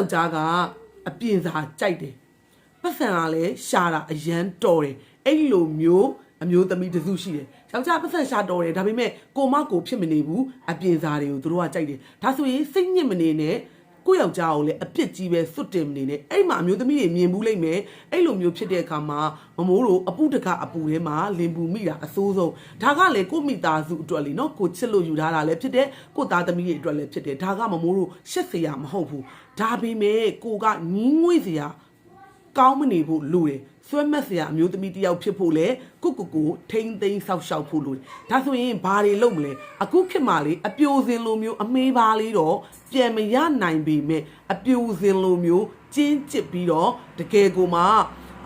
ယောက်ျားကအပြင်စာကြိုက်တယ်ပတ်စံကလည်းရှာတာအရန်တော်တယ်အဲ့လိုမျိုးအမျိုးသမီးတစုရှိတယ်ယောက်ျားပတ်စံရှာတော်တယ်ဒါပေမဲ့ကိုမကိုဖြစ်မနေဘူးအပြင်စာတွေကိုသူတို့ကကြိုက်တယ်ဒါဆိုရင်စိတ်ညစ်မနေနဲ့ ကိုယ့်ယောက်ျားကိုလည်းအပြစ်ကြီးပဲစွတ်တင်မနေနဲ့အဲ့မှာအမျိုးသမီးတွေမြင်ဘူးလိမ့်မယ်အဲ့လိုမျိုးဖြစ်တဲ့အခါမှာမမိုးတို့အပုတကအပူထဲမှာလင်ပူမိတာအဆိုးဆုံးဒါကလည်းကိုယ့်မိသားစုအတွက်လीနော်ကိုချစ်လို့ယူထားတာလည်းဖြစ်တယ်ကိုယ့်သားသမီးတွေအတွက်လည်းဖြစ်တယ်ဒါကမမိုးတို့ရှက်စရာမဟုတ်ဘူးဒါပေမဲ့ကိုကညီးငွေ့စရာကောင်းမနေဖို့လိုတယ် ဆွဲမက်စရာအမျိုးသမီးတစ်ယောက်ဖြစ်ဖို့လဲကိုကိုကိုထိမ့်သိမ်းဆောက်ရှောက်ဖို့လိုတယ်ဒါဆိုရင်ဘာတွေလုပ်မလဲအခုခေတ်မှာလေအပြိုစင်လိုမျိုးအမေးပါလေးတော့ပြန်မရနိုင်ပေမဲ့အပြိုစင်လိုမျိုးကျင်းကျစ်ပြီးတော့တကယ်ကိုမှ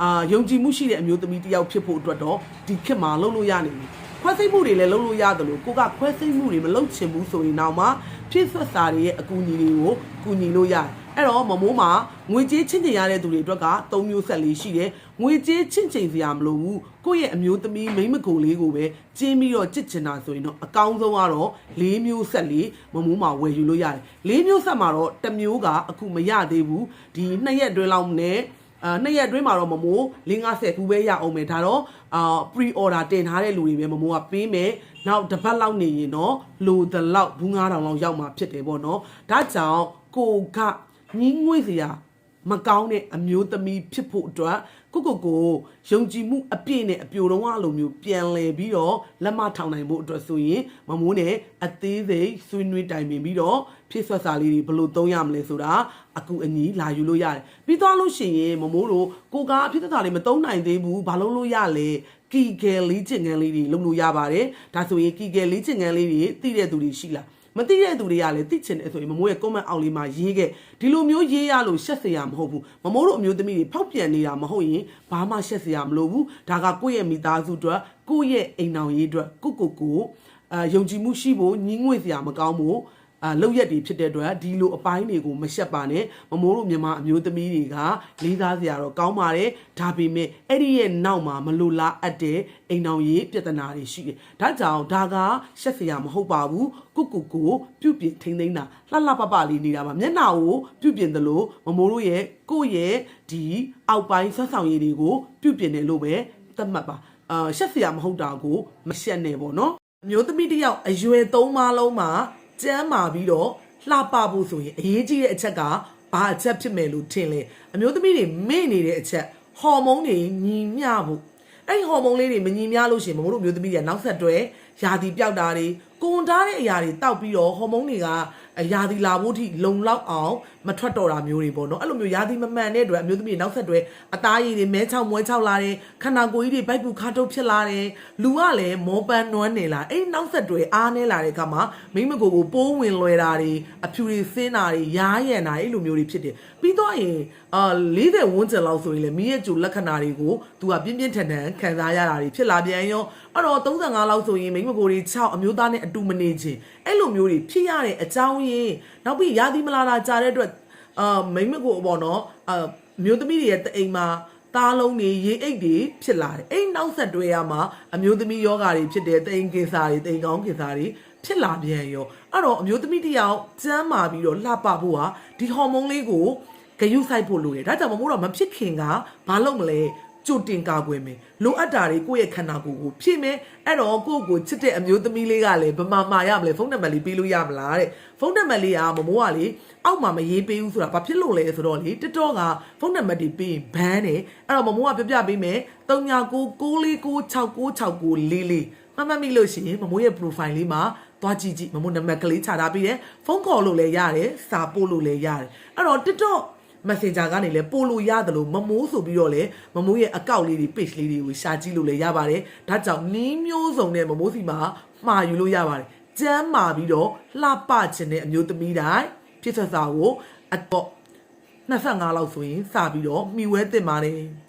အာယုံကြည်မှုရှိတဲ့အမျိုးသမီးတစ်ယောက်ဖြစ်ဖို့အတွက်တော့ဒီခေတ်မှာလုပ်လို့ရနေပြီခွဲစိတ်မှုတွေလည်းလုပ်လို့ရတယ်လို့ကိုကခွဲစိတ်မှုတွေမလုပ်ချင်ဘူးဆိုရင်တော့မှဖြစ်ဆွတ်စာတွေရဲ့အကူအညီတွေကိုကူညီလို့ရတယ် အဲ့တော့မမိုးမှာငွေကြေးချင်းချင်ရတဲ့သူတွေအတွက်က၃မျိုးဆက်လေးရှိတယ်ငွေကြေးချင်းချင်စရာမလိုဘူးကိုယ့်ရဲ့အမျိုးသမီးမိန်းမကိုလေးကိုပဲကျင်းပြီးတော့ကြစ်ချင်တာဆိုရင်တော့အကောင်းဆုံးကတော့၄မျိုးဆက်လေးမမိုးမှာဝယ်ယူလို့ရတယ်၄မျိုးဆက်မှာတော့တစ်မျိုးကအခုမရသေးဘူးဒီနှစ်ရက်အတွင်းလောက်နဲ့အာနှစ်ရက်အတွင်းမှာတော့မမိုး50ဘူးပဲရအောင်မယ်ဒါတော့အာ pre order တင်ထားတဲ့လူတွေပဲမမိုးကပေးမယ်နောက်တစ်ပတ်လောက်နေရင်တော့လိုတလောက်ဘူး9000လောက်ရောက်မှာဖြစ်တယ်ပေါ့နော်ဒါကြောင့်ကိုက ညီးငွေ့စရာမကောင်းတဲ့အမျိုးသမီးဖြစ်ဖို့အတွက်ကိုကိုကိုယုံကြည်မှုအပြည့်နဲ့အပြိုတော့အလိုမျိုးပြန်လဲပြီးတော့လက်မထောင်နိုင်ဖို့အတွက်ဆိုရင်မမိုးနဲ့အသေးစိတ်ဆွေးနွေးတိုင်ပင်ပြီးတော့ဖြစ်ဆွက်စာလေးတွေဘယ်လိုသုံးရမလဲဆိုတာအကူအညီလာယူလို့ရတယ်ပြီးသွားလို့ရှိရင်မမိုးတို့ကိုကအဖြစ်သက်သာလေးမသုံးနိုင်သေးဘူးဘာလို့လို့ရလဲကီကယ်လေးချင်ငန်းလေးတွေလုပ်လို့ရပါတယ်ဒါဆိုရင်ကီကယ်လေးချင်ငန်းလေးတွေသိတဲ့သူတွေရှိလား မသိတဲ့သူတွေကလည်းသိချင်တယ်ဆိုရင်မမိုးရဲ့ comment အောက်လေးမှာရေးခဲ့ဒီလိုမျိုးရေးရလို့ရှက်စရာမဟုတ်ဘူးမမိုးတို့အမျိုးသမီးတွေဖောက်ပြန်နေတာမဟုတ်ရင်ဘာမှရှက်စရာမလိုဘူးဒါကကိုယ့်ရဲ့မိသားစုအတွက်ကိုယ့်ရဲ့အိမ်တော်ရေးအတွက်ကိုကိုကိုအာယုံကြည်မှုရှိဖို့ညီးငွေ့စရာမကောင်းဘူးအာ လောက်ရက်တွေဖြစ်တဲ့အတွက်ဒီလိုအပိုင်းတွေကိုမရှက်ပါနဲ့မမိုးတို့မြန်မာအမျိုးသမီးတွေကလေးစားစရာတော့ကောင်းပါတယ်ဒါပေမဲ့အဲ့ဒီရဲ့နောက်မှာမလိုလားအပ်တဲ့အိမ်တော်ရေးပြဿနာတွေရှိတယ်ဒါကြောင့်ဒါကရှက်စရာမဟုတ်ပါဘူးကိုကိုကိုပြုတ်ပြင်းထိမ့်သိမ်းတာလှလှပပလေးနေတာပါမျက်နှာကိုပြုတ်ပြင်းတယ်လို့မမိုးတို့ရဲ့ကိုယ့်ရဲ့ဒီအောက်ပိုင်းဆွမ်းဆောင်ရည်တွေကိုပြုတ်ပြင်းတယ်လို့ပဲသတ်မှတ်ပါအာရှက်စရာမဟုတ်တာကိုမရှက်နဲ့ပေါ့နော်အမျိုးသမီးတစ်ယောက်အရွယ်သုံးပါးလုံးမှာ ကျမ်းမာပြီးတော့လှပဖို့ဆိုရင်အရေးကြီးတဲ့အချက်ကဘာအချက်ဖြစ်မယ်လို့ထင်လဲအမျိုးသမီးတွေမေ့နေတဲ့အချက်ဟော်မုန်းတွေညီမျှဖို့အဲ့ဒီဟော်မုန်းလေးတွေမညီမျှလို့ရှိရင်မမို့တို့အမျိုးသမီးတွေကနောက်ဆက်တွဲယာတီပြောက်တာတွေကိုဝန်ထားတဲ့အရာတွေတောက်ပြီးတော့ဟော်မုန်းတွေကယာတီလာဖို့ထိလုံလောက်အောင် မထွက်တော့တာမျိုးတွေပေါ့နော်အဲ့လိုမျိုးယာတီမမှန်တဲ့အတွက်အမျိုးသမီးတွေနောက်ဆက်တွဲအသားရည်တွေမဲချောက်မွဲချောက်လာတယ်ခန္ဓာကိုယ်ကြီးတွေဗိုက်ပူခါတုတ်ဖြစ်လာတယ်လူကလည်းမောပန်းနွမ်းနေလာအဲ့ဒီနောက်ဆက်တွဲအားနေလာတဲ့အခါမှာမိမကိုကိုပိုးဝင်လွယ်တာတွေအဖြူတွေဆင်းတာတွေရားရံတာအဲ့လိုမျိုးတွေဖြစ်တယ်ပြီးတော့ရင်အာ40ဝန်းကျင်လောက်ဆိုရင်လည်းမိရဲ့ဂျူလက္ခဏာတွေကိုသူကပြင်းပြင်းထန်ထန်ခံစားရတာတွေဖြစ်လာပြန်ရောအဲ့တော့35လောက်ဆိုရင်မိမကိုတွေ6အမျိုးသားနဲ့အတူမနေခြင်းအဲ့လိုမျိုးတွေဖြစ်ရတဲ့အကြောင်းရင်းနောက်ပြီးရာသီမလာတာကြားတဲ့အတွက် အာမိမကိုပေါ့နော်အာမျိုးသမီးတွေရဲ့တအိမ်မှာသားလုံးတွေရေအိတ်တွေဖြစ်လာတယ်အဲ့နောက်ဆက်တွဲရမှာအမျိုးသမီးယောဂါတွေဖြစ်တယ်တိမ်ကင်စာတွေတိမ်ကောင်းကင်စာတွေဖြစ်လာပြန်ရောအဲ့တော့အမျိုးသမီးတစ်ယောက်ကျမ်းမာပြီးတော့လှပဖို့ဟာဒီဟော်မုန်းလေးကိုဂယုစိုက်ဖို့လိုတယ်ဒါကြောင့်မမို့တော့မဖြစ်ခင်ကဘာလုပ်မလဲ ကြိုတင်ကာကွယ်မယ်လိုအပ်တာတွေကိုယ့်ရဲ့ခန္ဓာကိုယ်ကိုဖြည့်မယ်အဲ့တော့ကိုယ့်ကိုချစ်တဲ့အမျိုးသမီးလေးကလည်းဘယ်မှာမှာရမလဲဖုန်းနံပါတ်လေးပေးလို့ရမလားတဲ့ဖုန်းနံပါတ်လေးကမမိုးကလေအောက်မှာမရေးပေးဘူးဆိုတာဘာဖြစ်လို့လဲဆိုတော့လေတတော်ကဖုန်းနံပါတ်တွေပေးရင်ဘန်းတယ်အဲ့တော့မမိုးကပြပြပေးမယ်3996966944လေးမှတ်မှတ်မိလို့ရှိရင်မမိုးရဲ့ profile လေးမှာသွားကြည့်ကြည့်မမိုးနံပါတ်ကလေးခြာထားပြီးတယ်ဖုန်းခေါ်လို့လည်းရတယ်စာပို့လို့လည်းရတယ်အဲ့တော့ TikTok Messenger ကနေလည်းပို့လို့ရတယ်လို့မမိုးဆိုပြီးတော့လေမမိုးရဲ့အကောင့်လေးတွေ page လေးတွေကိုရှာကြည့်လို့လည်းရပါတယ်ဒါကြောင့်နီးမျိုးစုံနဲ့မမိုးစီမှာမှာယူလို့ရပါတယ်ကျမ်းမာပြီးတော့လှပခြင်းတဲ့အမျိုးသမီးတိုင်းဖြစ်ဆက်စာကိုအတော့25လောက်ဆိုရင်စပြီးတော့မှီဝဲတင်ပါတယ်